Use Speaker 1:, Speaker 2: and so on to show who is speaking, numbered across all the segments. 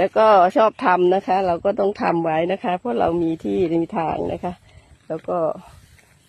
Speaker 1: แต่ก็ชอบทำนะคะ เราก็ต้องทำไว้นะคะ เพราะเรามีที่มีทางนะคะ แล้วก็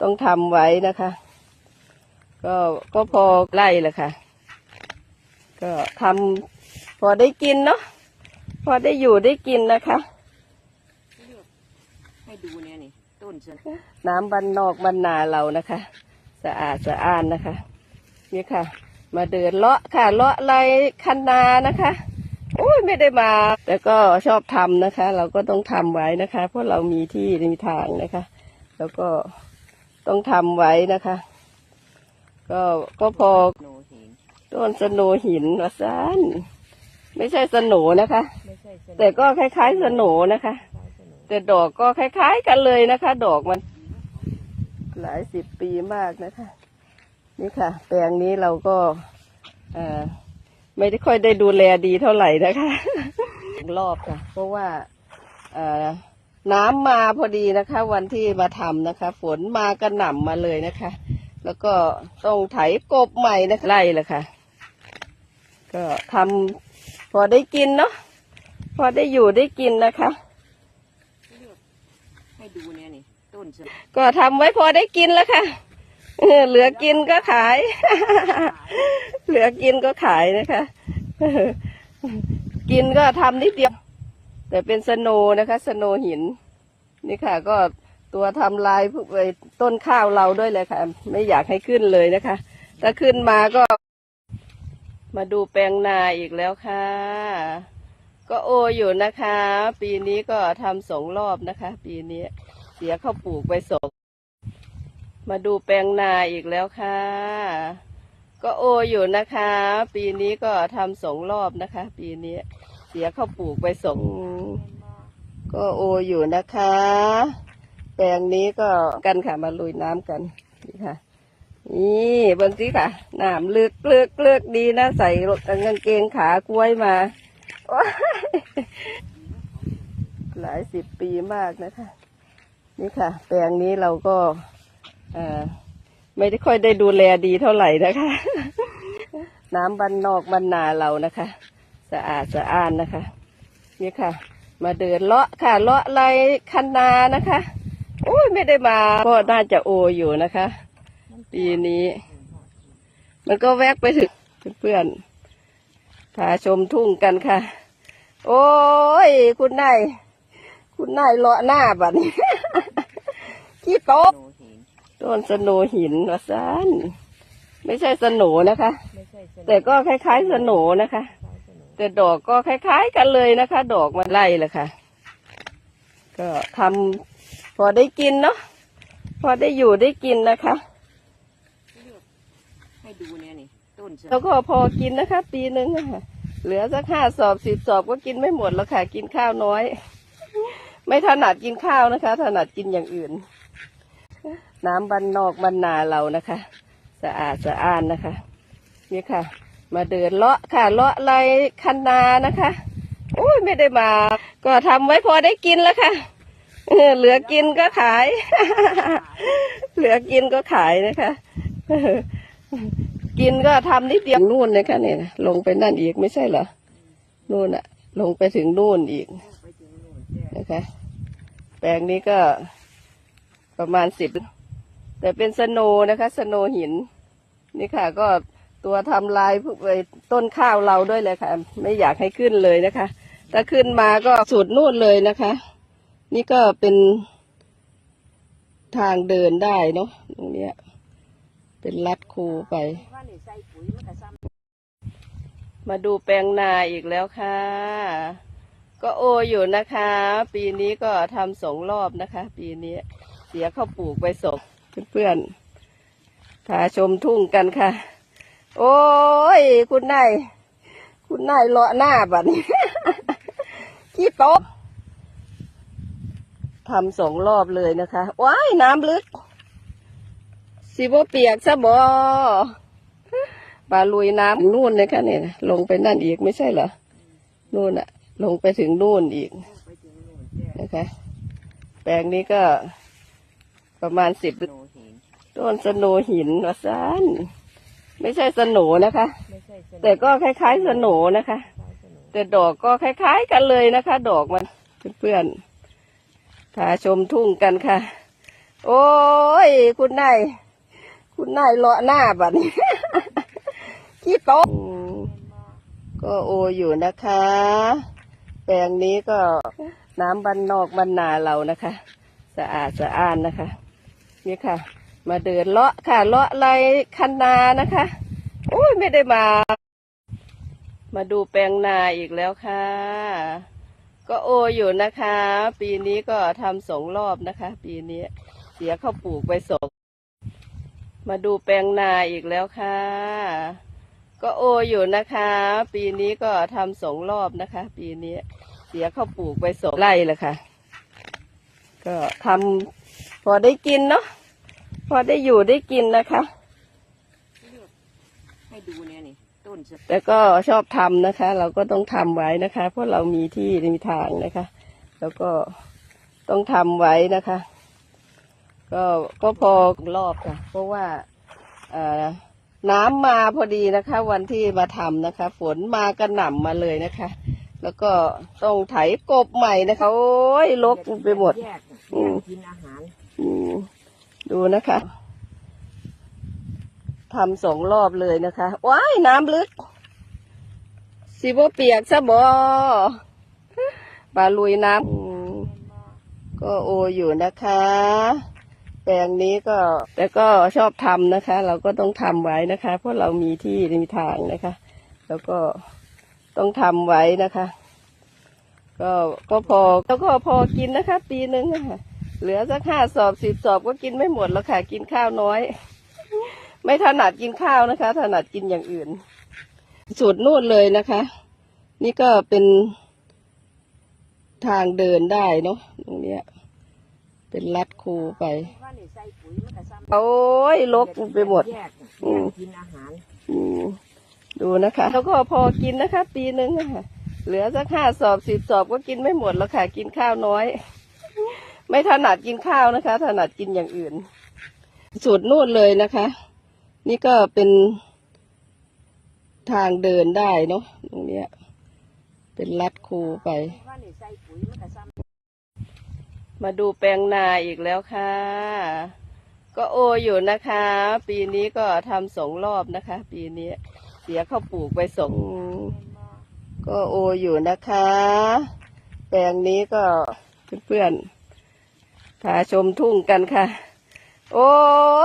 Speaker 1: ต้องทำไว้นะคะ ก็ก็พอไล่แหละค่ะ ก็ทำพอได้กินเนาะพอได้อยู่ได้กินนะคะ
Speaker 2: ให้ดูเนี่ยนี่ต้นเสน
Speaker 1: น้ำบันนอกบันนาเรานะคะ สะอาดสะอ้านนะคะนี่ค่ะ มาเดินเลาะค่ะเลาะไรคันนานะคะ โอ้ยไม่ได้มา แต่ก็ชอบทำนะคะ เราก็ต้องทำไว้นะคะ เพราะเรามีที่มีทางนะคะ แล้วก็ต้องทำไว้นะคะ ก็ก็พอต้นสโหนหินวะซันไม่ใช่สโหนนะคะ แต่ก็คล้ายๆสโหนนะคะ แต่ดอกก็คล้ายๆกันเลยนะคะ ดอกมัน หลายสิบปีมากนะคะ นี่ค่ะ แปลงนี้เราก็ เอ่อ ไม่ได้ค่อยได้ดูแลดีเท่าไหร่นะคะรอบค่ะ เพราะว่าเอ่อน้ำมาพอดีนะคะ วันที่มาทำนะคะ ฝนมากระหน่ำมาเลยนะคะ แล้วก็ต้องไถกบใหม่นะคะไล่แหละค่ะ ก็ทำพอได้กินเนาะพอได้อยู่ได้กินนะคะ
Speaker 2: ให้ดูเนี่ยนี่ต้นเสน
Speaker 1: ก็ทำไว้พอได้กินแล้วค่ะ เหลือกินก็ขาย เหลือกินก็ขายนะคะ กินก็ทำนิดเดียว แต่เป็นสโนนะคะ สโนหิน นี่ค่ะ ก็ตัวทำลายพวกต้นข้าวเราด้วยเลยค่ะ ไม่อยากให้ขึ้นเลยนะคะ ถ้าขึ้นมาก็ มาดูแปลงนาอีกแล้วค่ะ ก็โออยู่นะคะ ปีนี้ก็ทำสองรอบนะคะ ปีนี้เสียข้าวปลูกไปสอง มาดูแปลงนาอีกแล้วค่ะ ก็โออยู่นะคะ ปีนี้ก็ทำสองรอบนะคะ ปีนี้เสียข้าวปลูกไปสองก็โออยู่นะคะ แปลงนี้ก็กันค่ะมาลุยน้ำกันนี่ค่ะ นี่บนสิค่ะน้ำลึกเลึกลึกดีนะใส่รถกางเกงขากล้วยมาหลายสิบปีมากนะคะ นี่ค่ะ แปลงนี้เราก็ ไม่ได้ค่อยได้ดูแลดีเท่าไหร่นะคะ น้ำบันนอกบันนาเรานะคะ สะอาดสะอ้านนะคะ นี่ค่ะ มาเดินเลาะค่ะเลาะไรคันนานะคะโอ้ยไม่ได้มาก็น่าจะโออยู่นะคะ ปีนี้ มันก็แวกไปถึงเพื่อนๆพาชมทุ่งกันค่ะ โอ้ย คุณนายคุณนายเลาะหน้าบัดนี้ขี้ต๊ะ
Speaker 2: โนหิน
Speaker 1: ต้นสโหนหินวะซันไม่ใช่สโหนนะคะ
Speaker 2: ไม่ใช่เสน
Speaker 1: แต่ก็คล้ายๆสโหนนะคะแต่ดอกก็คล้ายๆกันเลยนะคะ ดอกมันไล่แหละค่ะ ก็ทำพอได้กินเนาะพอได้อยู่ได้กินนะคะ
Speaker 2: ให้ดูเนี่ยนี่ต้นเสน
Speaker 1: แล้วก็พอกินนะคะ ปีหนึ่งอะค่ะเหลือสักห้าสอบสิบสอบก็กินไม่หมดแล้วค่ะ กินข้าวน้อย ไม่ถนัดกินข้าวนะคะ ถนัดกินอย่างอื่น น้ำบันนอกบันนาเรานะคะ สะอาดสะอ้านนะคะ นี่ค่ะ มาเดินเลาะค่ะเลาะไรคันนานะคะโอ้ยไม่ได้มา ก็ทำไว้พอได้กินแล้วค่ะเหลือกินก็ขาย เหลือกินก็ขายนะคะ กินก็ทำนิดเดียวนู่นเลยค่ะเนี่ยลงไปนั่นอีกไม่ใช่เหรอนู่นอะลงไปถึงนู่นอีก
Speaker 2: น่นแจ้
Speaker 1: นะคะ แปลงนี้ก็ประมาณสิบ แต่เป็นสโนนะคะ สโนหิน นี่ค่ะ ก็ตัวทำลายพวกต้นข้าวเราด้วยเลยค่ะ ไม่อยากให้ขึ้นเลยนะคะ ถ้าขึ้นมาก็สุดนู่นเลยนะคะ นี่ก็เป็นทางเดินได้เนาะตรงเนี้ย เป็นลัดคูไป
Speaker 2: ว่านี่ใส่ปุ๋ยมันก็ซ้
Speaker 1: มาดูแปลงนาอีกแล้วค่ะ ก็โออยู่นะคะ ปีนี้ก็ทำสองรอบนะคะ ปีนี้เสียข้าวปลูกไปสอง เพื่อนๆพาชมทุ่งกันค่ะ โอ้ย คุณนาย คุณนายเลาะหน้าบัดนี้ขี้ต๊ะทำสองรอบเลยนะคะ ว้ายน้ำลึก สิบ่เปียกซะบ่ปลาลุยน้ำนู่นเลยค่ะเนี่ยลงไปนั่นอีกไม่ใช่เหรอ นู่นอะลงไปถึงนู่นอีก
Speaker 2: นะ
Speaker 1: คะ แปลงนี้ก็ประมาณสิบ ต้นสโหนหินวะซันไม่ใช่สโหนนะคะ
Speaker 2: ไม่ใช่เสน
Speaker 1: แต่ก็คล้ายๆสโหนนะคะ
Speaker 2: คล้ายเสน
Speaker 1: แต่ดอกก็คล้าย ๆ กันเลยนะคะ ดอกมันเพื่อนๆพาชมทุ่งกันค่ะ โอ้ย คุณนายคุณนายเลาะหน้าบัดนี้ ขี้โต๊ะอืมก็โออยู่นะคะ แปลงนี้ก็น้ำบันนอกบันนาเรานะคะ สะอาดสะอ้านนะคะ นี่ค่ะ มาเดินเลาะค่ะ เลาะไรคันนานะคะโอ้ยไม่ได้มา มาดูแปลงนาอีกแล้วค่ะ ก็โออยู่นะคะ ปีนี้ก็ทำสองรอบนะคะ ปีนี้เสียข้าวปลูกไปสองมาดูแปลงนาอีกแล้วค่ะ ก็โออยู่นะคะ ปีนี้ก็ทำสองรอบนะคะ ปีนี้เสียข้าวปลูกไปสองไร่เลยค่ะ ก็ทำพอได้กินเนาะ อได้อยู่ได้กินนะคะ
Speaker 2: ให้ดูเนี่ยนี่ต้นเสือ
Speaker 1: แต่ก็ชอบทำนะคะ เราก็ต้องทำไว้นะคะ เพราะเรามีที่มีทางนะคะ แล้วก็ต้องทำไว้นะคะ ก็ก็พอรอบค่ะ เพราะว่าเอ่อน้ำมาพอดีนะคะ วันที่มาทำนะคะ ฝนมากระหน่ำมาเลยนะคะ แล้วก็ต้องไถกบใหม่นะคะ โอ้ยลกไปหมด
Speaker 2: แยก
Speaker 1: อืม
Speaker 2: กินอาหาร
Speaker 1: อืม ดูนะคะทำสองรอบเลยนะคะว้ายน้ำลึกสิบ่เปียกซะบ่ปลาลุยน้ำก็โออยู่นะคะ แปลงนี้ก็ แต่ก็ชอบทำนะคะ เราก็ต้องทำไว้นะคะ เพราะเรามีที่มีทางนะคะ แล้วก็ต้องทำไว้นะคะ ก็ก็พอแล้วก็พอกินนะคะ ปีหนึ่งอะค่ะ เหลือสักห้าสอบสิบสอบก็กินไม่หมดแล้วค่ะ กินข้าวน้อย ไม่ถนัดกินข้าวนะคะ ถนัดกินอย่างอื่น สูตรนู่นเลยนะคะ นี่ก็เป็นทางเดินได้เนาะตรงเนี้ย เป็นลัดคูไป โอ้ยลกไปหมด อืม
Speaker 2: กินอาหาร
Speaker 1: ดูนะคะ แล้วก็พอกินนะคะ ปีหนึ่งอะค่ะเหลือสักห้าสอบสิบสอบก็กินไม่หมดแล้วค่ะ กินข้าวน้อย ไม่ถนัดกินข้าวนะคะ ถนัดกินอย่างอื่น สูตรนู่นเลยนะคะ นี่ก็เป็นทางเดินได้เนาะตรงเนี้ย เป็นลัดคูไป
Speaker 2: ว่านี่ใส่ปุ๋ยมันก็ซ้
Speaker 1: มาดูแปลงนาอีกแล้วค่ะ ก็โออยู่นะคะ ปีนี้ก็ทำสองรอบนะคะ ปีนี้เสียข้าวปลูกไปสองก็โออยู่นะคะ แปลงนี้ก็เพื่อนๆ พาชมทุ่งกันค่ะ โอ้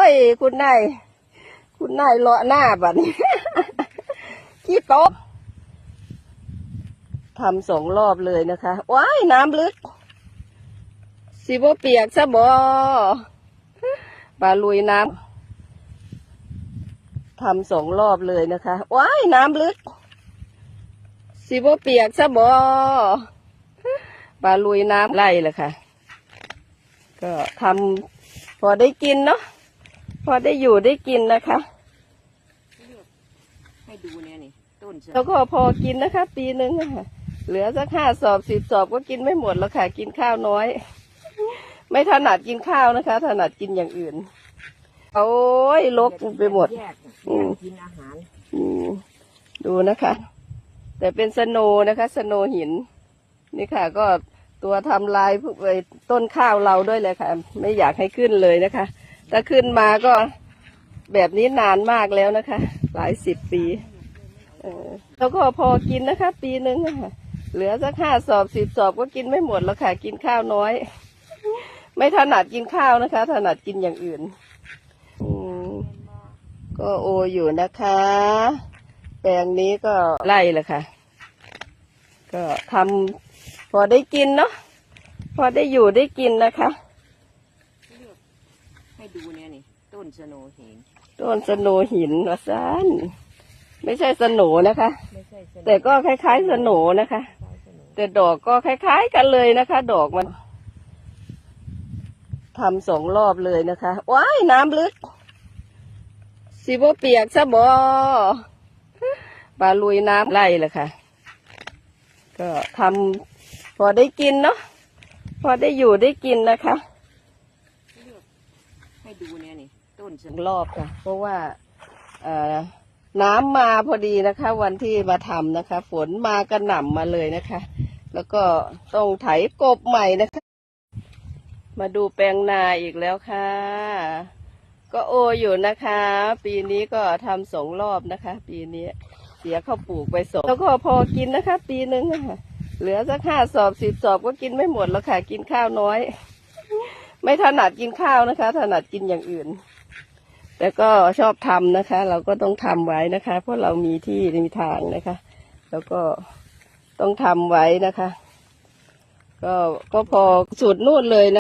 Speaker 1: ย คุณนายคุณนายเลาะหน้าบัดนี้ขี้ต๊ะทำสองรอบเลยนะคะว้ายน้ำลึกสิบเปียกซะบ่ปลาลุยน้ำทำสองรอบเลยนะคะว้ายน้ำลึกสิบเปียกซะบ่ปลาลุยน้ำไล่เลยค่ะ ก็ทำพอได้กินเนาะพอได้อยู่ได้กินนะคะำ
Speaker 2: ให้ดูเนี่ยนี่ต้นเสือ
Speaker 1: แล้วก็พอกินนะคะ ปีหนึ่งอะค่ะเหลือสักห้าสอบสิบสอบก็กินไม่หมดแล้วค่ะ กินข้าวน้อย ไม่ถนัดกินข้าวนะคะ ถนัดกินอย่างอื่น โอ้ยลกไปหมด
Speaker 2: แยก
Speaker 1: อืม
Speaker 2: กินอาหาร
Speaker 1: อืมดูนะคะ แต่เป็นสโนว์นะคะ สโนว์หิน นี่ค่ะ ก็ ตัวทำลายพวกไอ้ต้นข้าวเราด้วยเลยค่ะ ไม่อยากให้ขึ้นเลยนะคะ ถ้าขึ้นมาก็แบบนี้นานมากแล้วนะคะ หลายสิบปีเออแล้วก็พอกินนะคะ ปีหนึ่งะค่ะเหลือสักห้าสอบสิบสอบก็กินไม่หมดแล้วค่ะ กินข้าวน้อย ไม่ถนัดกินข้าวนะคะ ถนัดกินอย่างอื่นก็โออยู่นะคะ แปลงนี้ก็ไล่เลยค่ะ ก็ทำ พอได้กินเนาะพอได้อยู่ได้กินนะคะ
Speaker 2: ให้ดูเนี่ยนี่ต้นสโนว์เหง
Speaker 1: ต้นสโนหินวะซานไม่ใช่สโหนนะคะ
Speaker 2: ไม่ใช่สโนว์
Speaker 1: แต่ก็คล้ายๆสโหนนะคะ
Speaker 2: ใช่สโนว์
Speaker 1: แต่ดอกก็คล้าย ๆ กันเลยนะคะ ดอกมันทำสองรอบเลยนะคะว้ายน้ำลึกสิบ่เปียกซะบ่ปลาลุยน้ำไล่เลยค่ะ ก็ทำ พอได้กินเนาะพอได้อยู่ได้กินนะคะ
Speaker 2: ให้ดูเนี่ยนี่ต้นสือ
Speaker 1: รอบค่ะ เพราะว่าเอ่อน้ำมาพอดีนะคะ วันที่มาทำนะคะ ฝนมากระหน่ำมาเลยนะคะ แล้วก็ต้องไถกบใหม่นะคะ มาดูแปลงนาอีกแล้วค่ะ ก็โออยู่นะคะ ปีนี้ก็ทำสองรอบนะคะ ปีนี้เสียข้าวปลูกไปสองแล้วก็พอกินนะคะ ปีหนึ่งค่ะ เหลือสักห้าสอบสิบสอบก็กินไม่หมดแล้วค่ะ กินข้าวน้อย ไม่ถนัดกินข้าวนะคะ ถนัดกินอย่างอื่น แต่ก็ชอบทำนะคะ เราก็ต้องทำไว้นะคะ เพราะเรามีที่มีทางนะคะ แล้วก็ต้องทำไว้นะคะ ก็ก็พอสุดนู่นเลยนะ